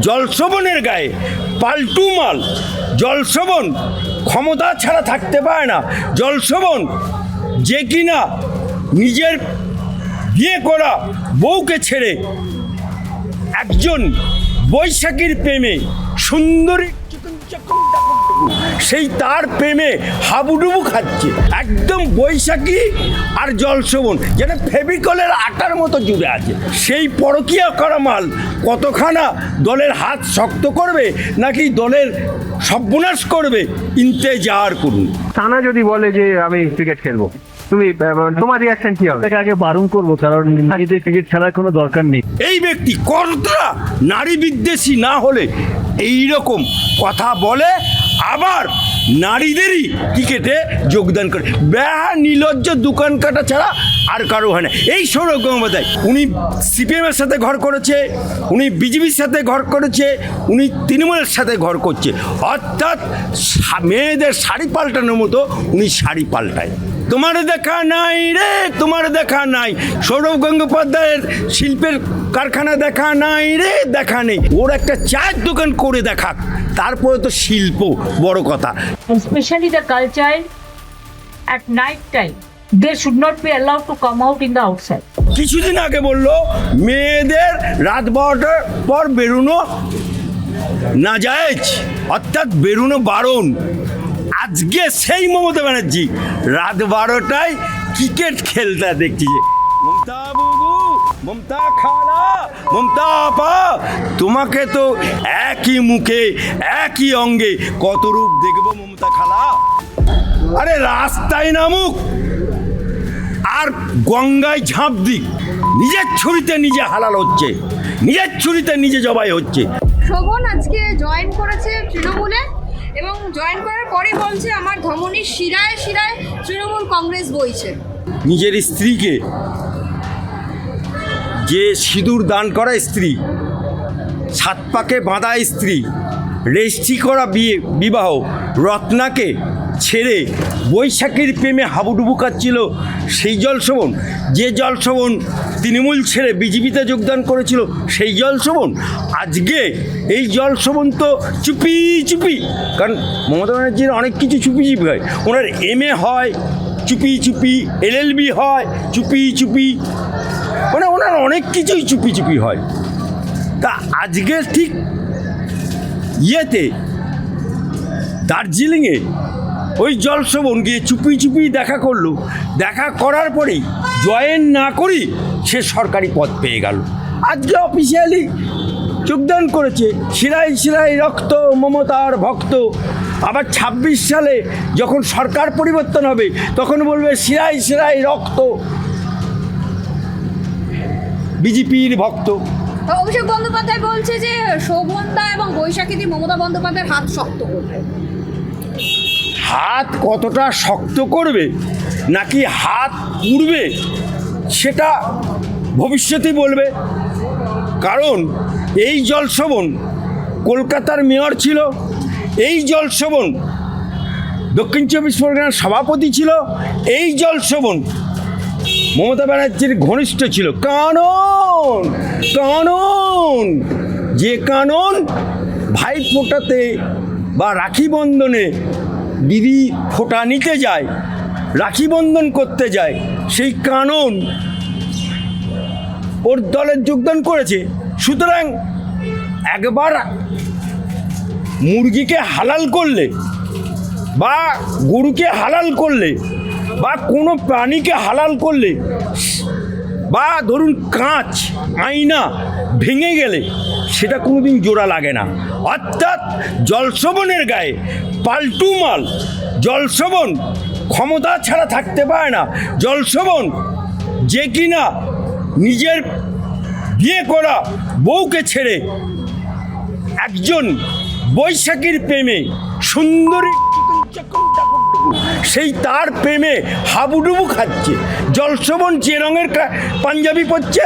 জলশোভনের গায়ে পাল্টু মাল। জলশ্রবণ ক্ষমতা ছাড়া থাকতে পারে না। জলশ্রবণ যে কিনা নিজের বিয়ে করা বউকে ছেড়ে একজন বৈশাখীর প্রেমে সুন্দরী সেই তার প্রেমে হাবুডুবু খাচ্ছে। একদম বৈশাখী আর জলশোভন যেন ফেবিকলের আটার মতো জুড়ে আছে। সেই পরকীয়া করা মাল কতখানা দলের হাত শক্ত করবে নাকি দলের সর্বনাশ করবে? ইন্তেজার করুন। টানা যদি বলে যে আমি ক্রিকেট খেলব তুমি আহ, তোমার রিয়াকশন কি হবে? আগে বারণ করব কারণ নারীদের ক্রিকেট খেলার কোনো দরকার নেই। এই ব্যক্তি কতটা নারী বিদ্বেষী না হলে এই রকম কথা বলে আবার নারীদেরই ক্রিকেটে যোগদান করে। ব্যাহা নিলজ্জ দোকান কাটা ছাড়া আর কারও হয় না। এই সৌরভ গঙ্গোপাধ্যায়, উনি সিপিএমের সাথে ঘর করেছে, উনি বিজেপির সাথে ঘর করেছে, উনি তৃণমূলের সাথে ঘর করছে। অর্থাৎ মেয়েদের শাড়ি পাল্টানোর মতো উনি শাড়ি পাল্টায়। তোমার দেখা নাই রে তোমার দেখা নাই। সৌরভ গঙ্গোপাধ্যায়ের শিল্পের কারখানা দেখা নাই রে দেখা নেই। ওর একটা চায়ের দোকান করে দেখাক তারপরে তো শিল্প বড় কথা। Especially the culture at night time they should not be allowed to come out in the outside. কিছুদিন আগে বলল মেয়েদের রাত বারোটার পর বেরোনো না যায় অর্থাৎ বেরোনো বারণ। আজকে সেই মমতা ব্যানার্জি রাত বারোটায় ক্রিকেট খেলতে দেখছি। মমতা বাবু, মমতা খালা, মমতা আপা, তোমাকে তো একই মুখে, একই অঙ্গে কত রূপ দেখব মমতা খালা? আরে রাস্তায় নামুক, আর গঙ্গায় ঝাঁপ দিক। নিজের ছুরিতে নিজে হালাল হচ্ছে, নিজের ছুরিতে নিজে জবাই হচ্ছে। শোভন আজকে জয়েন করেছে তৃণমূলে। এবং জয়েন করার পরে বলছে আমার ধমনীর শিরায় শিরায় তৃণমূল কংগ্রেস বইছে। নিজের স্ত্রীকে যে সিঁদুর দান করা স্ত্রী, সাত পাকে বাঁধা স্ত্রী, রেজিস্ট্রি করা বিয়ে, বিবাহ, রত্নাকে ছেড়ে বৈশাখীর প্রেমে হাবুডুবু কাচ্ছিল সেই জলশোভন। যে জলশোভন তৃণমূল ছেড়ে বিজেপিতে যোগদান করেছিল সেই জলশোভন। আজকে এই জলশোভন তো চুপি চুপি, কারণ মমতা ব্যানার্জির অনেক কিছু চুপি চুপি হয়। ওনার এম এ হয়, চুপি চুপি, এলএলবি হয়, চুপি চুপি মানে ওনার অনেক কিছুই চুপি চুপি হয়। তা আজকে ঠিক ইয়েতে দার্জিলিংয়ে ওই জলশোভন গিয়ে চুপি চুপি দেখা করল। দেখা করার পরেই জয়েন না করি সে সরকারি পদ পেয়ে গেল। আজকে অফিসিয়ালি যোগদান করেছে শিরাই শিরাই রক্ত, মমতার ভক্ত। আবার ২৬ সালে যখন সরকার পরিবর্তন হবে, তখন বলবে শিরাই শিরাই রক্ত। বিজেপির ভক্ত। অভিষেক বন্দ্যোপাধ্যায় বলছে যে শোভনদা এবং বৈশাখীদি মমতা বন্দ্যোপাধ্যায়ের হাত শক্ত করবে। হাত কতটা শক্ত করবে, নাকি হাত উড়বে, সেটা ভবিষ্যতে বলবে। কারণ এই জলশোভন কলকাতার মেয়র ছিল, এই জলশোভন দক্ষিণ চব্বিশ পরগনার সভাপতি ছিল, এই জলশোভন মমতা ব্যানার্জির ঘনিষ্ঠ ছিল। কানন কানন, যে কানন ভাই ফোটাতে বা রাখি বন্ধনে দিদি ফোঁটা নিতে যায়, রাখি বন্ধন করতে যায়, সেই কানন ওর দলের যোগদান করেছে। সুতরাং একবার মুরগিকে হালাল করলে বা গরুকে হালাল করলে বা কোনো প্রাণীকে হালাল করলে বা ধরুন কাঁচ, আয়না ভেঙে গেলে সেটা কোনোদিন জোড়া লাগে না। অর্থাৎ জলশোভনের গায়ে পাল্টু মাল জলশোভন ক্ষমতা ছাড়া থাকতে পারে না। জলশোভন যে কিনা নিজের বিয়ে করা বউকে ছেড়ে একজন বৈশাখীর প্রেমে সুন্দরী সেই তার প্রেমে হাবুডুবু খাচ্ছে। জলশোভন যে রঙের পাঞ্জাবি পরছে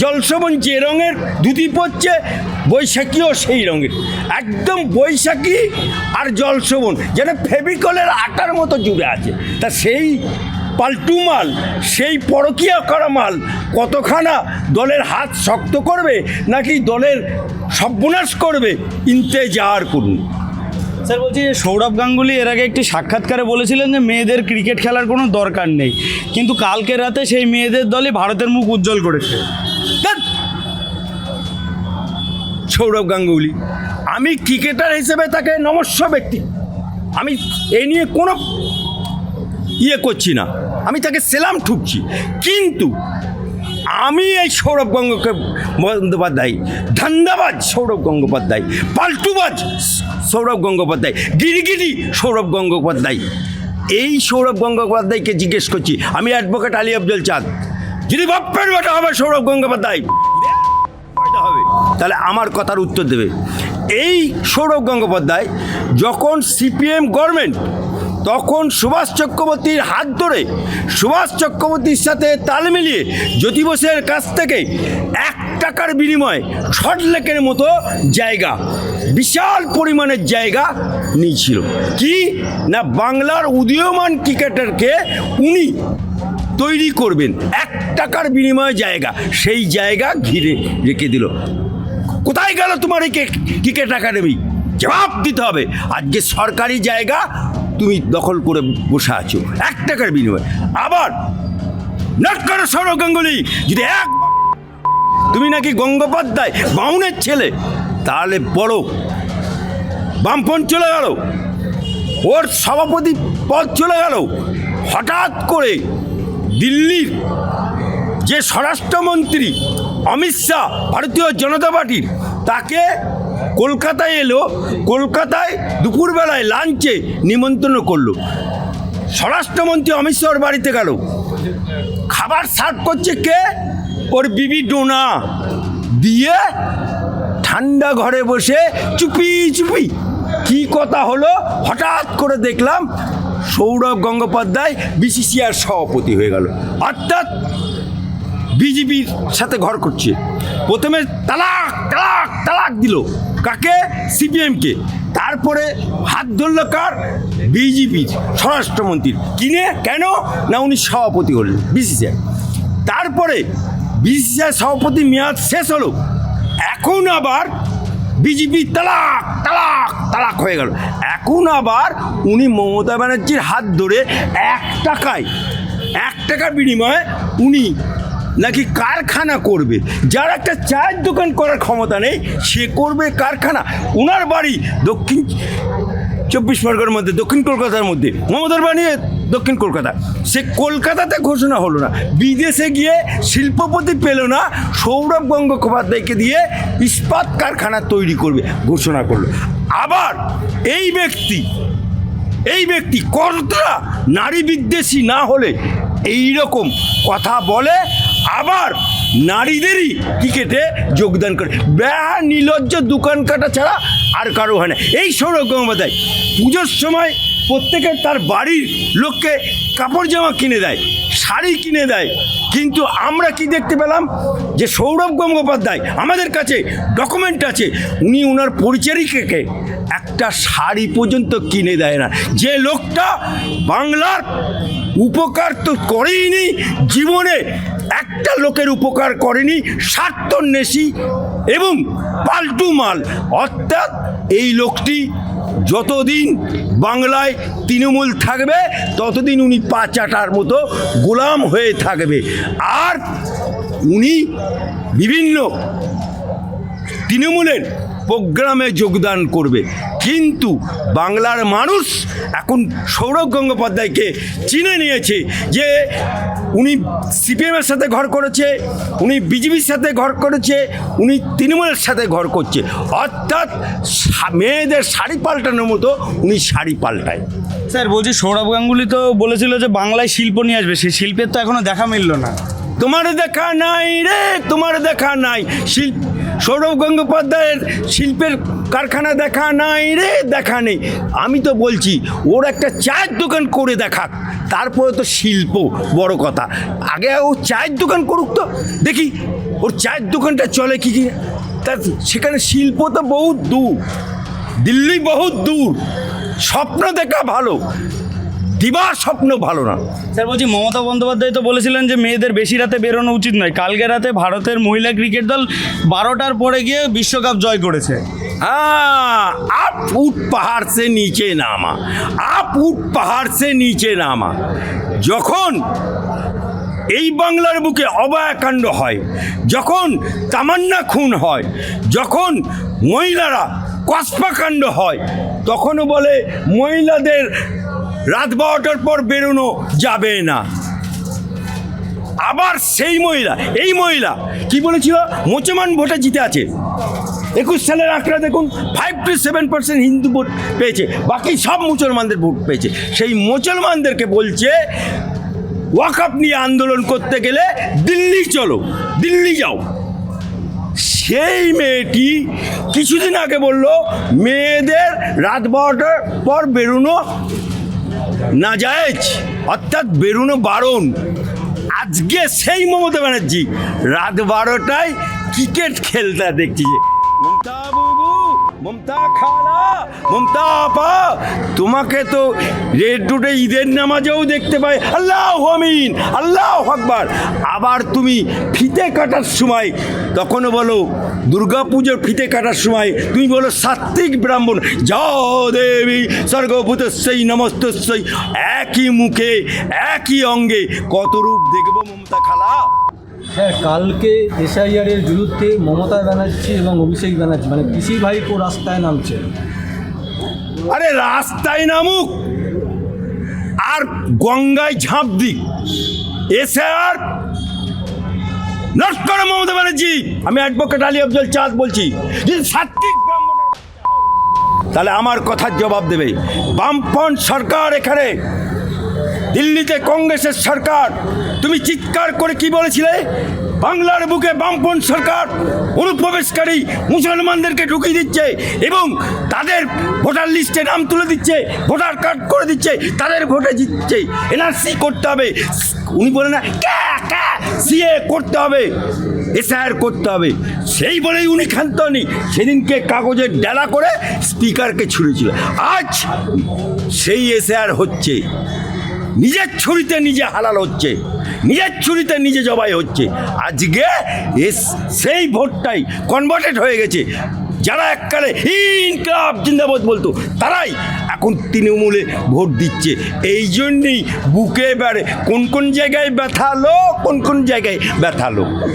জলশোভন যে রঙের ধুতি পরছে, বৈশাখীও সেই রঙের। একদম বৈশাখী আর জলশোভন যেন ফেবিকলের আটার মতো জুড়ে আছে। তা সেই পাল্টু মাল, সেই পরকীয়া করা মাল কতখানা দলের হাত শক্ত করবে, নাকি দলের সর্বনাশ করবে, ইন্তেজার করুন। স্যার, বলছি সৌরভ গাঙ্গুলি এর আগে একটি সাক্ষাৎকারে বলেছিলেন যে মেয়েদের ক্রিকেট খেলার কোনো দরকার নেই। কিন্তু কালকে রাতে সেই মেয়েদের দলই ভারতের মুখ উজ্জ্বল করেছে। সৌরভ গাঙ্গুলি, আমি ক্রিকেটার হিসেবে তাকে নমস্য ব্যক্তি। আমি এ নিয়ে কোনো ইয়ে করছি না। আমি তাকে সেলাম ঠুকছি। কিন্তু আমি এই সৌরভ গঙ্গকে বন্দ্যোপাধ্যায়, ধান্দাবাজ সৌরভ গঙ্গোপাধ্যায়, পাল্টুবাজ সৌরভ গঙ্গোপাধ্যায়, গিরিগিরি সৌরভ গঙ্গোপাধ্যায়। এই সৌরভ গঙ্গোপাধ্যায়কে জিজ্ঞেস করছি, আমি অ্যাডভোকেট আলী আফজল চাঁদ যদি বাপ্পের বেটা হবে সৌরভ গঙ্গোপাধ্যায় হবে। তাহলে আমার কথার উত্তর দেবে। এই সৌরভ গঙ্গোপাধ্যায় যখন সিপিএম গভর্নমেন্ট তখন সুভাষ চক্রবর্তীর হাত ধরে সুভাষ চক্রবর্তীর সাথে তাল মিলিয়ে জ্যোতি বসের কাছ থেকে এক টাকার বিনিময়ে ছটলেকের মতো জায়গা, বিশাল পরিমাণের জায়গা নিয়েছিল। কি? না, বাংলার উদীয়মান ক্রিকেটারকে উনি তৈরি করবেন। এক টাকার বিনিময়ে জায়গা, সেই জায়গা ঘিরে রেখে দিল। কোথায় গেল তোমার এই ক্রিকেট একাডেমি? জবাব দিতে হবে। আজকে সরকারি জায়গা তুমি দখল করে বসে আছো। এক টাকার বিনিময়ে। আবার নট করো সৌরভ গাঙ্গুলি, যদি এক তুমি নাকি গঙ্গোপাধ্যায়, বাউনের ছেলে, তাহলে বড় বামপন চলে গেল, ওর সভাপতি পদ চলে গেল। হঠাৎ করে দিল্লির যে স্বরাষ্ট্রমন্ত্রী অমিত শাহ, ভারতীয় জনতা পার্টির তাকে কলকাতায় এলো, কলকাতায় দুপুরবেলায় লাঞ্চে নিমন্ত্রণ করল। স্বরাষ্ট্রমন্ত্রী অমিত শাহর বাড়িতে গেল। খাবার সার্ভ করছে কে? ওর বিবি ডোনা। দিয়ে ঠান্ডা ঘরে বসে চুপি চুপি কি কথা হলো হঠাৎ করে দেখলাম সৌরভ গঙ্গোপাধ্যায় বিসিসিআর সভাপতি হয়ে গেল। অর্থাৎ বিজেপির সাথে ঘর করছে। প্রথমে তালাক তালাক তালাক দিল। কাকে? সিপিএমকে। তারপরে হাত ধরল কার? বিজেপির স্বরাষ্ট্রমন্ত্রীর। কিনে? কেন? না উনি সভাপতি হলেন বিসিসিআই তারপরে বিসিসিআই সভাপতি মেয়াদ শেষ হলো। এখন আবার বিজেপি তালাক তালাক তালাক হয়ে গেল। এখন আবার উনি মমতা ব্যানার্জির হাত ধরে এক টাকায়, এক টাকার বিনিময়ে উনি নাকি কারখানা করবে? যার একটা চায়ের দোকান করার ক্ষমতা নেই, সে করবে কারখানা। ওনার বাড়ি দক্ষিণ চব্বিশ পরগনার মধ্যে, দক্ষিণ কলকাতার মধ্যে। মমতার বাড়ি দক্ষিণ কলকাতা। সে কলকাতাতে ঘোষণা হলো না। বিদেশে গিয়ে শিল্পপতি পেল না, সৌরভ গঙ্গোপাধ্যায়কে দিয়ে ইস্পাত কারখানা তৈরি করবে, ঘোষণা করল। আবার এই ব্যক্তি এই ব্যক্তি কতটা নারী বিদ্বেষী না হলে এই রকম কথা বলে আবার নারীদেরই ক্রিকেটে যোগদান করে। ব্যা নির্লজ্জ দোকান কাটা ছাড়া আর কারও হয় না। এই সৌরভ গঙ্গোপাধ্যায় পুজোর সময় প্রত্যেকে তার বাড়ির লোককে কাপড় জামা কিনে দেয়, শাড়ি কিনে দেয়। কিন্তু আমরা কি দেখতে পেলাম? যে সৌরভ গঙ্গোপাধ্যায় আমাদের কাছে ডকুমেন্ট আছে। উনি ওনার পরিচারিকাকে একটা শাড়ি পর্যন্ত কিনে দেয় না। যে লোকটা বাংলার উপকার তো করেইনি জীবনে। একটা লোকের উপকার করেনি, স্বার্থন্বেষী এবং পাল্টু মাল। অর্থাৎ এই লোকটি যতদিন বাংলায় তৃণমূল থাকবে, ততদিন উনি পা চাটার মতো গোলাম হয়ে থাকবে। আর উনি বিভিন্ন তৃণমূলের প্রোগ্রামে যোগদান করবে। কিন্তু বাংলার মানুষ এখন সৌরভ গঙ্গোপাধ্যায়কে চিনে নিয়েছে যে উনি সিপিএমের সাথে ঘর করেছে উনি বিজেপির সাথে ঘর করেছে উনি তৃণমূলের সাথে ঘর করছে। অর্থাৎ মেয়েদের শাড়ি পাল্টানোর মতো উনি শাড়ি পাল্টায়। স্যার বলছি সৌরভ গাঙ্গুলি তো বলেছিল যে বাংলায় শিল্প নিয়ে আসবে সেই শিল্পের তো এখনও দেখা মিলল না। তোমার দেখা নাই রে তোমার দেখা নাই। শিল্প সৌরভ গঙ্গোপাধ্যায়ের শিল্পের কারখানা দেখা নাই রে, দেখা নেই। আমি তো বলছি, ওর একটা চায়ের দোকান করে দেখাক। তারপরে তো শিল্প, বড় কথা। আগে ও চায়ের দোকান করুক তো। দেখি, ওর চায়ের দোকানটা চলে কি কি তা সেখানে শিল্প তো বহুত দূর। দিল্লি বহুত দূর। স্বপ্ন দেখা ভালো। দিবার স্বপ্ন ভালো না স্যার বলছি মমতা বন্দ্যোপাধ্যায় তো বলেছিলেন যে মেয়েদের বেশি রাতে বেরোনো উচিত নয় কালকে রাতে ভারতের মহিলা ক্রিকেট দল বারোটার পরে গিয়ে বিশ্বকাপ জয় করেছে हाँ आप फूट पहाड़ से नीचे नामा आप फूट পাহাড় সে নিচে নামা যখন এই বাংলার বুকে অবয়াকাণ্ড হয় যখন তামান্না খুন হয় যখন মহিলারা কসপাকাণ্ড হয় তখনও বলে মহিলাদের রাত বারোটার পর বেরোনো যাবে না। আবার সেই মহিলা, এই মহিলা, কি বলেছিল? মুসলমান ভোটে জিতে আছে। একুশ সালের আঁকড়া দেখুন five two seven percent Hindu vote পেয়েছে, বাকি সব মুসলমানদের ভোট পেয়েছে। সেই মুসলমানদেরকে বলছে ওয়াকআপ নিয়ে আন্দোলন করতে গেলে দিল্লি চলো, দিল্লি যাও। সেই মেয়েটি কিছুদিন আগে বলল, মেয়েদের রাত বারোটার পর বেরোনো না জায়েজ, অর্থাৎ বেরোনো বারণ আজকে সেই মমতা ব্যানার্জি, রাত বারোটায় ক্রিকেট খেলতে দেখছি মমতা মমতা খালা, মমতা আপা, তোমাকে তো রেড রোডে ঈদের নামাজেও দেখতে পাই। আল্লাহ আমিন, আল্লাহ আকবার। আবার তুমি ফিতে কাটার সময় তখনও বলো, দুর্গাপুজোর ফিতে কাটার সময় তুমি বলো সাত্বিক ব্রাহ্মণ, যাও দেবী, স্বর্গভূতস্যই, নমস্তস্যই, একই মুখে, একই অঙ্গে কত রূপ দেখব মমতা খালা? হ্যাঁ কালকে এসআইআর এর বিরুদ্ধে মমতা ব্যানার্জি এবং অভিষেক ব্যানার্জি মানে পিসি ভাইপো রাস্তায় নামছে। আরে রাস্তায় নামুক। আর গঙ্গায় ঝাঁপ দিক। এসআইআর আর নট করে মমতা ব্যানার্জি। আমি অ্যাডভোকেট আলী আফজল চাঁদ বলছি যদি তাহলে আমার কথার জবাব দেবে। বামফ্রন্ট সরকার এখানে দিল্লিতে কংগ্রেসের সরকার। তুমি চিৎকার করে কি বলেছিলে? বাংলার বুকে বামপন সরকার অনুপ্রবেশকারী মুসলমানদেরকে ঢুকিয়ে দিচ্ছে এবং তাদের ভোটার লিস্টে নাম তুলে দিচ্ছে, ভোটার কার্ড করে দিচ্ছে, তাদের ভোটে জিতছে। এনআরসি করতে হবে। উনি বলে না সিএ করতে হবে, এসআইআর করতে হবে। সেই বলেই উনি ক্ষান্ত নেই সেদিনকে কাগজের ডেলা করে স্পিকারকে ছুঁড়েছিল। আজ সেই এসআইআর হচ্ছে। নিজের ছুরিতে নিজে হালাল হচ্ছে, নিজের ছুরিতে নিজে জবাই হচ্ছে। আজকে এস, সেই ভোটটাই কনভার্টেড হয়ে গেছে। যারা এককালে ইনকাব জিন্দাবাদ বলতো, তারাই এখন তৃণমূলে ভোট দিচ্ছে। এই জন্যেই বুকে বেড়ে কোন কোন জায়গায় ব্যথা ব্যথালো কোন কোন জায়গায় ব্যথা ব্যথালো